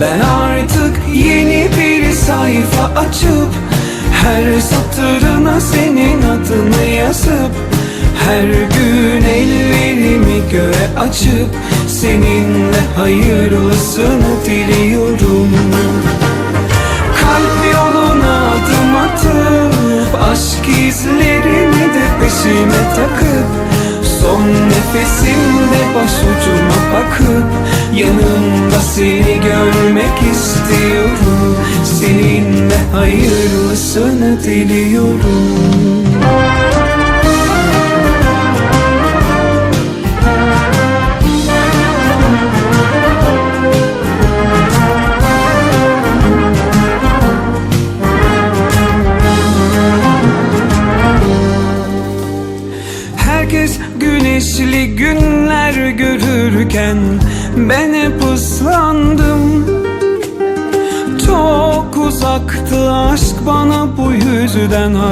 Ben artık yeni bir sayfa açıp Her satırına senin adını yazıp Her gün ellerimi göğe açıp Seninle hayırlısını diliyorum. Kalp yoluna adım atıp Aşk izlerini de peşime takıp Son nefesimde başucuma bakıp Yanımda seni görmek istiyorum. Seninle hayırlısını diliyorum. Herkes güneşli günler görürken Ben hep ıslandım. Çok uzaktı aşk bana bu yüzden hayal